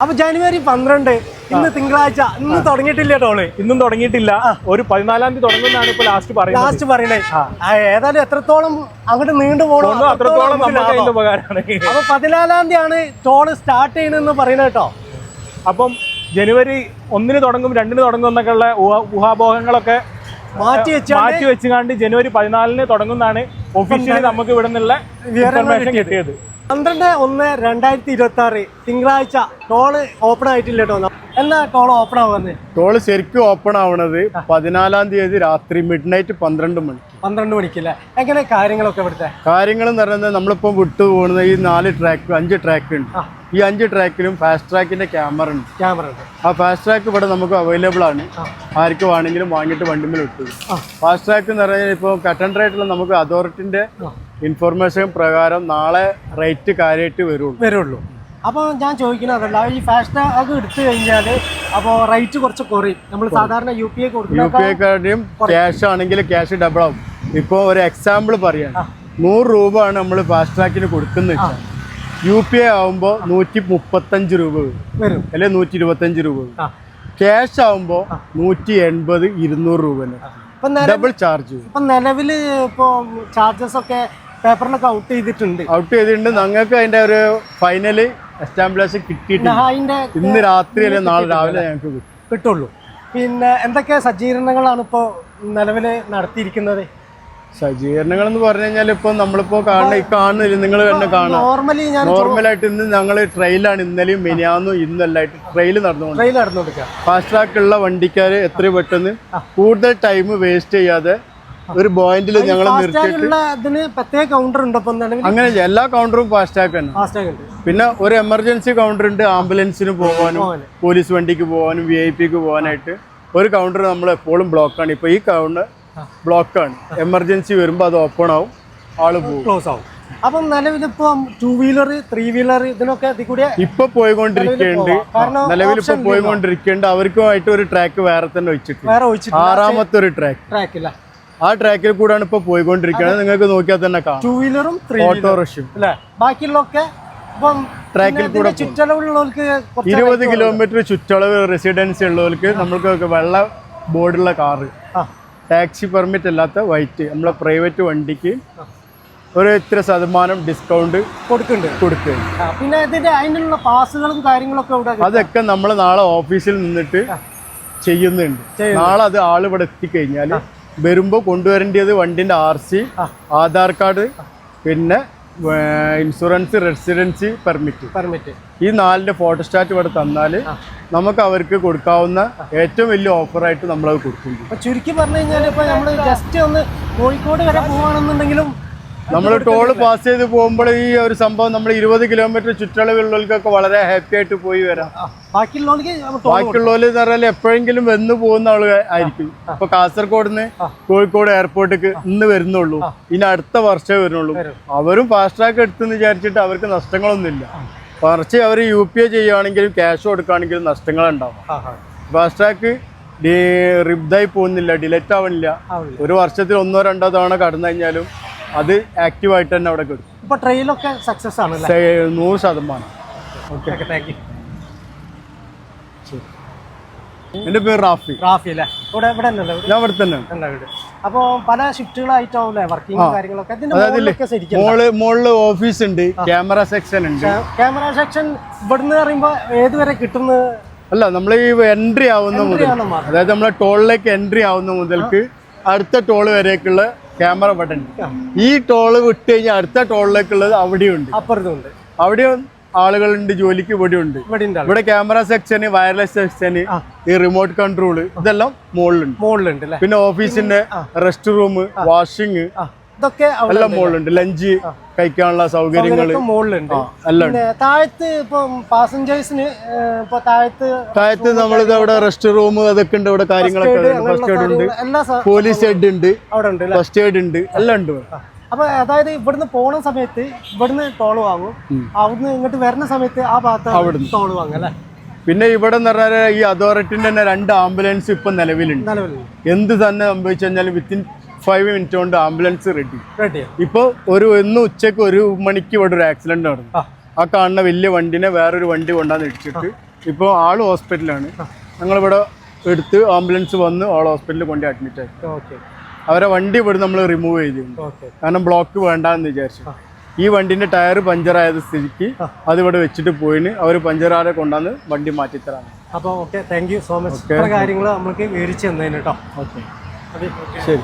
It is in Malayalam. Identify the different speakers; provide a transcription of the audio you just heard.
Speaker 1: അപ്പൊ ജനുവരി പന്ത്രണ്ട് ഇന്ന് തിങ്കളാഴ്ച ഇന്ന് തുടങ്ങിയിട്ടില്ല ടോൾ
Speaker 2: ഇന്നും തുടങ്ങിയിട്ടില്ല. ഒരു പതിനാലാം തീയതി തുടങ്ങുന്നതാണ് ഇപ്പൊ ലാസ്റ്റ് പറയുന്നത്.
Speaker 1: ലാസ്റ്റ് പറയണേ ഏതായാലും എത്രത്തോളം അങ്ങോട്ട് നീണ്ടു പോകണോ
Speaker 2: അത്രത്തോളം. ഉപകാരമാണ്.
Speaker 1: അപ്പൊ പതിനാലാം തീയതിയാണ് ടോൾ സ്റ്റാർട്ട് ചെയ്യണെന്ന് പറയുന്നത് കേട്ടോ.
Speaker 2: അപ്പം ജനുവരി ഒന്നിന് തുടങ്ങും രണ്ടിന് തുടങ്ങും എന്നൊക്കെ ഉള്ള ഊഹ- ഊഹാപോഹങ്ങളൊക്കെ
Speaker 1: മാറ്റി വെച്ച്
Speaker 2: മാറ്റി വെച്ചുകൊണ്ട് ജനുവരി പതിനാലിന് തുടങ്ങുന്നതാണ് ഒഫീഷ്യലി നമുക്ക് ഇവിടെ നിന്നുള്ള ഇൻഫർമേഷൻ കിട്ടിയത്.
Speaker 1: പന്ത്രണ്ട് ഒന്ന് രണ്ടായിരത്തി ഇരുപത്തി ആറ് തിങ്കളാഴ്ച ടോൾ ഓപ്പൺ ആയിട്ടില്ല കേട്ടോ. എന്നാ ടോൾ ഓപ്പൺ ആവുന്നത്
Speaker 3: ടോൾ ശരിക്കും ഓപ്പൺ ആവണത് പതിനാലാം തീയതി രാത്രി മിഡ് നൈറ്റ് പന്ത്രണ്ട് മണി.
Speaker 1: പന്ത്രണ്ട് മണിക്കല്ലേ എങ്ങനെ കാര്യങ്ങളൊക്കെ ഇവിടുത്തെ?
Speaker 3: കാര്യങ്ങൾ എന്ന് പറയുന്നത് നമ്മളിപ്പം വിട്ടു പോകുന്നത് ഈ നാല് ട്രാക്ക് അഞ്ച് ട്രാക്ക് ഉണ്ട്. ഈ അഞ്ച് ട്രാക്കിലും ഫാസ്റ്റ് ട്രാക്കിന്റെ ക്യാമറ ഉണ്ട്.
Speaker 1: ക്യാമറ ഉണ്ട്.
Speaker 3: ആ ഫാസ്റ്റ് ട്രാക്ക് ഇവിടെ നമുക്ക് അവൈലബിൾ ആണ്. ആർക്ക് വേണമെങ്കിലും വാങ്ങിയിട്ട് വണ്ടിമേൽ മേലെ
Speaker 1: ആ.
Speaker 3: ഫാസ്റ്റ് ട്രാക്ക് എന്ന് പറഞ്ഞാൽ ഇപ്പോൾ കട്ടൺ റേറ്റിൽ നമുക്ക് അതോറിറ്റിന്റെ. ഇൻഫർമേഷൻ പ്രകാരം നാളെ റേറ്റ് കാര്യമായിട്ട് വരുള്ളൂ.
Speaker 1: വരുള്ളൂ. അപ്പോൾ ഞാൻ ചോദിക്കുന്നതല്ല ഈ ഫാസ്റ്റ് ട്രാക്ക് എടുത്തു കഴിഞ്ഞാൽ അപ്പോൾ റേറ്റ് കുറച്ച് കുറയും. നമ്മൾ സാധാരണ U P I
Speaker 3: U P ഐക്കാരുടെയും cash ആണെങ്കിൽ ക്യാഷ് ഡബിൾ ആവും. ഇപ്പോൾ ഒരു എക്സാമ്പിൾ പറയാം. നൂറ് രൂപ ആണ് നമ്മൾ ഫാസ്റ്റ് ട്രാക്കിന് കൊടുക്കുന്നത്. യു പി ഐ ആവുമ്പോൾ നൂറ്റി മുപ്പത്തഞ്ച് രൂപ വരും. അല്ലെ നൂറ്റി ഇരുപത്തഞ്ച് രൂപ ക്യാഷ് ആവുമ്പോൾ നൂറ്റി എൺപത് ഇരുന്നൂറ് രൂപ
Speaker 1: ഇപ്പം
Speaker 3: ഡബിൾ ചാർജ്
Speaker 1: ഇപ്പം നിലവിൽ ഇപ്പോൾ ചാർജസ് ഒക്കെ പേപ്പറിനൊക്കെ ഔട്ട് ചെയ്തിട്ടുണ്ട്.
Speaker 3: ഔട്ട് ചെയ്തിട്ടുണ്ട്. ഞങ്ങൾക്ക് അതിന്റെ ഒരു ഫൈനൽ എസ്റ്റാബ്ലിഷ് കിട്ടിയിട്ടുണ്ട്. ഇന്ന് രാത്രി അല്ലെ നാളെ രാവിലെ ഞങ്ങൾക്ക് കിട്ടും.
Speaker 1: കിട്ടുള്ളൂ. പിന്നെ എന്തൊക്കെ സജ്ജീകരണങ്ങളാണ് ഇപ്പോൾ നിലവിൽ നടത്തിയിരിക്കുന്നത്?
Speaker 3: സജ്ജീകരണങ്ങൾ എന്ന് പറഞ്ഞു കഴിഞ്ഞാൽ ഇപ്പൊ നമ്മളിപ്പോ കാണുന്ന ഈ കാണുന്നില്ല? നിങ്ങൾ തന്നെ കാണാം
Speaker 1: നോർമലി
Speaker 3: നോർമലായിട്ട് ഇന്ന് ഞങ്ങൾ ട്രെയിലാണ് ഇന്നലെയും മിനിയാന്നും ഇന്നും എല്ലായിട്ട് ട്രെയിൽ നടന്നുകൊണ്ട് ഫാസ്റ്റ് ട്രാക്ക് ഉള്ള വണ്ടിക്കാർ എത്ര പെട്ടെന്ന് കൂടുതൽ ടൈം വേസ്റ്റ് ചെയ്യാതെ ഒരു പോയിന്റിൽ ഞങ്ങൾ അങ്ങനെ എല്ലാ കൗണ്ടറും ഫാസ്റ്റ് ട്രാക്ക് തന്നെ. പിന്നെ ഒരു എമർജൻസി കൗണ്ടർ ഉണ്ട്. ആംബുലൻസിന് പോകാനും പോലീസ് വണ്ടിക്ക് പോകാനും വി ഐ പിക്ക് പോകാനായിട്ട് ഒരു കൗണ്ടർ നമ്മൾ എപ്പോഴും ബ്ലോക്കാണ് ഇപ്പൊ ഈ കൗണ്ടർ ബ്ലോക്കാണ്. എമർജൻസി വരുമ്പോൾ അത് ഓപ്പൺ ആവും. ആൾ പോകും.
Speaker 1: ക്ലോസ് ആവും. അപ്പം നിലവിലിപ്പം ടൂ വീലർ ത്രീ വീലർ ഇതിനൊക്കെ
Speaker 3: ഇപ്പൊ പോയിക്കൊണ്ടിരിക്കുന്നുണ്ട് നിലവിൽ ഇപ്പൊ പോയിക്കൊണ്ടിരിക്കുന്നുണ്ട് അവർക്കുമായിട്ട് ഒരു ട്രാക്ക് വേറെ തന്നെ
Speaker 1: ഒഴിച്ചിട്ടുണ്ട്
Speaker 3: ആറാമത്തെ ഒരു ട്രാക്ക്
Speaker 1: ട്രാക്കില്ല
Speaker 3: ആ ട്രാക്കിൽ കൂടാണ് ഇപ്പൊ പോയിക്കൊണ്ടിരിക്കുന്നത് നിങ്ങൾക്ക് നോക്കിയാൽ തന്നെ കാണാം.
Speaker 1: ടൂ വീലറും ഓട്ടോറിക്ഷയും ബാക്കിയുള്ളൊക്കെ
Speaker 3: ട്രാക്കിൽ
Speaker 1: കൂടെ
Speaker 3: ഇരുപത് കിലോമീറ്റർ ചുറ്റളവ് റെസിഡൻസി ഉള്ളവർക്ക് നമ്മൾക്ക് വെള്ള ബോർഡുള്ള കാറ് ടാക്സി പെർമിറ്റ് അല്ലാത്ത വൈറ്റ്. നമ്മളെ പ്രൈവറ്റ് വണ്ടിക്ക് ഒരു ഇത്ര ശതമാനം ഡിസ്കൗണ്ട്
Speaker 1: കൊടുക്കുന്നുണ്ട്. കൊടുക്കുന്നുണ്ട് പിന്നെ ഇതിന്റെ അതിനുള്ള പാസുകളും കാര്യങ്ങളൊക്കെ ഇവിടെ
Speaker 3: അതൊക്കെ നമ്മൾ നാളെ ഓഫീസിൽ നിന്നിട്ട് ചെയ്യുന്നുണ്ട്. നാളെ അത് ആൾ ഇവിടെ എത്തിക്കഴിഞ്ഞാൽ വരുമ്പോൾ കൊണ്ടുവരേണ്ടത് വണ്ടിന്റെ ആർ സി ആധാർ കാർഡ് പിന്നെ ഇൻഷുറൻസ് റെസിഡൻസി പെർമിറ്റ്
Speaker 1: പെർമിറ്റ്
Speaker 3: ഈ നാലിന്റെ ഫോട്ടോസ്റ്റാറ്റ് ഇവിടെ തന്നാൽ നമുക്ക് അവർക്ക് കൊടുക്കാവുന്ന ഏറ്റവും വലിയ ഓഫറായിട്ട് നമ്മളത്
Speaker 1: കൊടുക്കും. ചുരുക്കി പറഞ്ഞു കഴിഞ്ഞാൽ ഇപ്പൊ നമ്മൾ ജസ്റ്റ് ഒന്ന് കോഴിക്കോട് വരെ പോവാണെന്നുണ്ടെങ്കിലും
Speaker 3: നമ്മൾ ടോൾ പാസ് ചെയ്ത് പോകുമ്പോൾ ഈ ഒരു സംഭവം നമ്മൾ ഇരുപത് കിലോമീറ്റർ ചുറ്റളവുള്ളവർക്കൊക്കെ വളരെ ഹാപ്പി ആയിട്ട് പോയി വരാം. ബാക്കിയുള്ളവർ എന്ന് പറഞ്ഞാൽ എപ്പോഴെങ്കിലും വന്ന് പോകുന്ന ആൾ ആയിരിക്കും. ഇപ്പൊ കാസർഗോഡ് നിന്ന് കോഴിക്കോട് എയർപോർട്ടിക്ക് ഇന്ന് വരുന്നുള്ളൂ. ഇനി അടുത്ത വർഷമേ വരുന്നുള്ളൂ. അവരും ഫാസ്റ്റ് ട്രാക്ക് എടുത്തെന്ന് വിചാരിച്ചിട്ട് അവർക്ക് നഷ്ടങ്ങളൊന്നുമില്ല കുറച്ച് അവർ യു പി ഐ ചെയ്യുകയാണെങ്കിലും ക്യാഷ് കൊടുക്കുകയാണെങ്കിലും നഷ്ടങ്ങളുണ്ടാവും. ഫാസ്റ്റ് ട്രാക്ക് റിബ്ദായി പോകുന്നില്ല ഡിലറ്റ് ആവണില്ല. ഒരു വർഷത്തിൽ ഒന്നോ രണ്ടോ തവണ കടന്നു കഴിഞ്ഞാലും അത് ആക്റ്റീവായിട്ട് തന്നെ അവിടെ കിട്ടും.
Speaker 1: ട്രെയിലൊക്കെ സക്സസ് ആണ്
Speaker 3: നൂറ് ശതമാനം.
Speaker 1: ഓക്കെ താങ്ക് യു
Speaker 3: എന്റെ പേര് റാഫി.
Speaker 1: റാഫി അല്ലേ? ഇവിടെ ഇവിടെ
Speaker 3: ഞാൻ ഇവിടെ തന്നെ
Speaker 1: അപ്പോൾ പല ഷിഫ്റ്റുകളായിട്ടാവും വർക്കിംഗ് കാര്യങ്ങളൊക്കെ?
Speaker 3: മോൾ മോളിൽ ഓഫീസ് ഉണ്ട് ക്യാമറ സെക്ഷൻ ഉണ്ട്.
Speaker 1: ക്യാമറ സെക്ഷൻ ഇവിടുന്ന് പറയുമ്പോ ഏത് വരെ കിട്ടുന്ന
Speaker 3: അല്ല നമ്മൾ ഈ എൻട്രി ആവുന്ന മുതൽ അതായത് നമ്മളെ ടോളിലേക്ക് എൻട്രി ആവുന്ന മുതൽക്ക് അടുത്ത ടോൾ വരേക്കുള്ള ക്യാമറ ബട്ടൺ ഈ ടോൾ വിട്ട് കഴിഞ്ഞാൽ അടുത്ത ടോളിലേക്കുള്ളത് അവിടെയുണ്ട്.
Speaker 1: അപ്പുറത്തുണ്ട്.
Speaker 3: അവിടെ ആളുകളുണ്ട് ജോലിക്ക് ഇവിടെ ഉണ്ട്
Speaker 1: ഇവിടെ
Speaker 3: ക്യാമറ സെക്ഷന് വയർലെസ് സെക്ഷന് ഈ റിമോട്ട് കൺട്രോൾ ഇതെല്ലാം മുകളിലുണ്ട്.
Speaker 1: മുകളിലുണ്ട്
Speaker 3: പിന്നെ ഓഫീസിന്റെ റെസ്റ്റ് റൂം വാഷിംഗ്
Speaker 1: ഇതൊക്കെ
Speaker 3: എല്ലാം മുകളിലുണ്ട്. ലഞ്ച് കഴിക്കാനുള്ള സൗകര്യങ്ങൾ
Speaker 1: മുകളിലുണ്ട്. താഴത്ത് ഇപ്പം പാസഞ്ചേഴ്സിന് ഇപ്പൊ താഴത്ത്
Speaker 3: താഴത്ത് നമ്മളിത് അവിടെ റെസ്റ്റ് റൂം അതൊക്കെ ഉണ്ട്. അവിടെ കാര്യങ്ങളൊക്കെ ഫസ്റ്റ് എയ്ഡ് ഉണ്ട്. പോലീസ് ഹെഡ് ഉണ്ട്.
Speaker 1: അവിടെ ഉണ്ട്
Speaker 3: ഫസ്റ്റ് എയ്ഡ് ഉണ്ട്. എല്ലാം ഉണ്ട്
Speaker 1: അപ്പൊ അതായത് ഇവിടുന്ന് പോണ സമയത്ത് ഇവിടുന്ന് ടോൾ വാങ്ങും. അവിടുന്ന് ഇങ്ങോട്ട് വരുന്ന സമയത്ത് ആ ഭാഗത്ത് ടോൾ വാങ്ങും അല്ലേ?
Speaker 3: പിന്നെ ഇവിടെ എന്ന് പറഞ്ഞാൽ ഈ അതോറിറ്റിന്റെ തന്നെ രണ്ട് ആംബുലൻസ് ഇപ്പൊ നിലവിലുണ്ട്. എന്ത് തന്നെ സംഭവിച്ചു കഴിഞ്ഞാൽ വിത്തിൻ ഫൈവ് മിനിറ്റ് കൊണ്ട് ആംബുലൻസ് റെഡി
Speaker 1: റെഡി
Speaker 3: ഇപ്പോൾ ഒരു ഇന്ന് ഉച്ചയ്ക്ക് ഒരു മണിക്ക് ഇവിടെ ഒരു ആക്സിഡന്റ് നടന്നു.
Speaker 1: ആ.
Speaker 3: കാണുന്ന വലിയ വണ്ടിനെ വേറൊരു വണ്ടി കൊണ്ടാന്ന് ഇടിച്ചിട്ട് ഇപ്പോൾ ആൾ ഹോസ്പിറ്റലാണ് ഞങ്ങളിവിടെ എടുത്ത് ആംബുലൻസ് വന്ന് ആൾ ഹോസ്പിറ്റലിൽ കൊണ്ട് അഡ്മിറ്റ് ആക്കി അവരെ വണ്ടി ഇവിടെ നമ്മൾ റിമൂവ് ചെയ്തിട്ടുണ്ട് കാരണം ബ്ലോക്ക് വേണ്ടെന്ന് വിചാരിച്ചു. ഈ വണ്ടിന്റെ ടയർ പഞ്ചറായത് സ്ഥിതിക്ക് ഇവിടെ വെച്ചിട്ട് പോയിന്. അവർ പഞ്ചറാരെ കൊണ്ടാന്ന് വണ്ടി മാറ്റിത്തരാണ്.
Speaker 1: അപ്പോൾ okay thank you so much കാര്യങ്ങൾ നമ്മൾക്ക് വിവരിച്ചു തന്നതിന് കേട്ടോ
Speaker 3: ഓക്കെ. ശരി.